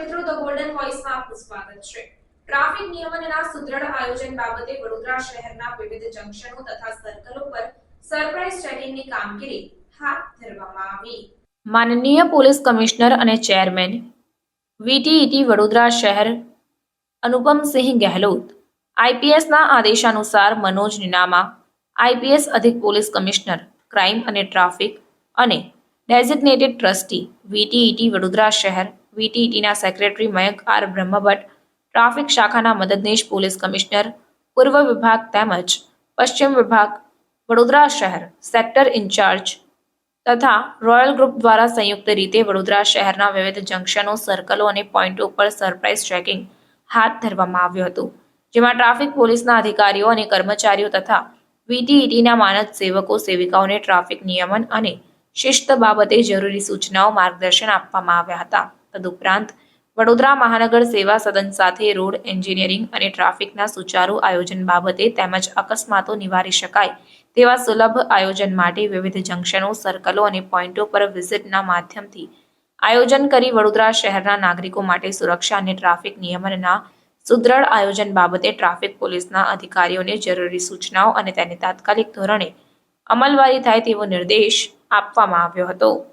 આપનું સ્વાગત છે. ટ્રાફિક નિયમનના સુદ્રઢ આયોજન બાબતે વડોદરા શહેરના વિવિધ જંકશનો તથા સર્કલો પર સરપ્રાઇઝ ચેકિંગની કામગીરી હાથ ધરવામાં આવી. માનનીય પોલીસ કમિશનર અને ચેરમેન વીટીઈટી વડોદરા શહેર અનુપમસિંહ ગેહલોત આઈપીએસના આદેશાનુસાર મનોજ નિનામા આઈપીએસ અધિક પોલીસ કમિશનર ક્રાઇમ અને ટ્રાફિક અને ડેઝિગ્નેટેડ ટ્રસ્ટી વીટીઈટી વડોદરા શહેર વીટીઈટીના secretary Mayank R Brahmbhatt, traffic શાખાના મદદનીશ પોલીસ કમિશનર, પૂર્વ વિભાગ તેમજ પશ્ચિમ વિભાગ, વડોદરા શહેર, સેક્ટર ઇન્ચાર્જ તથા રોયલ ગ્રુપ દ્વારા સંયુક્ત રીતે વડોદરા શહેરના વિવિધ જંકશનો, સર્કલો અને પોઈન્ટો પર સરપ્રાઇઝ ચેકિંગ હાથ ધરવામાં આવ્યું હતું, જેમાં ટ્રાફિક પોલીસના અધિકારીઓ અને કર્મચારીઓ તથા વીટીઈટીના માનદ સેવકો, સેવિકાઓને ટ્રાફિક નિયમન અને શિસ્ત બાબતે જરૂરી સૂચનાઓ માર્ગદર્શન આપવામાં આવ્યા હતા. તદુપરાંત વડોદરા મહાનગર સેવા સદન સાથે રોડ એન્જિનિયરિંગ અને ટ્રાફિકના સુચારુ આયોજન બાબતે તેમજ અકસ્માતો નિવારી શકાય તેવા સુલભ આયોજન માટે વિવિધ જંકશનો, સર્કલો અને પોઈન્ટો પર વિઝિટના માધ્યમથી આયોજન કરી વડોદરા શહેરના નાગરિકો માટે સુરક્ષા અને ટ્રાફિક નિયમનના સુદ્રઢ આયોજન બાબતે ટ્રાફિક પોલીસના અધિકારીઓને જરૂરી સૂચનાઓ અને તેની તાત્કાલિક ધોરણે અમલવારી થાય તેવો નિર્દેશ આપવામાં આવ્યો હતો.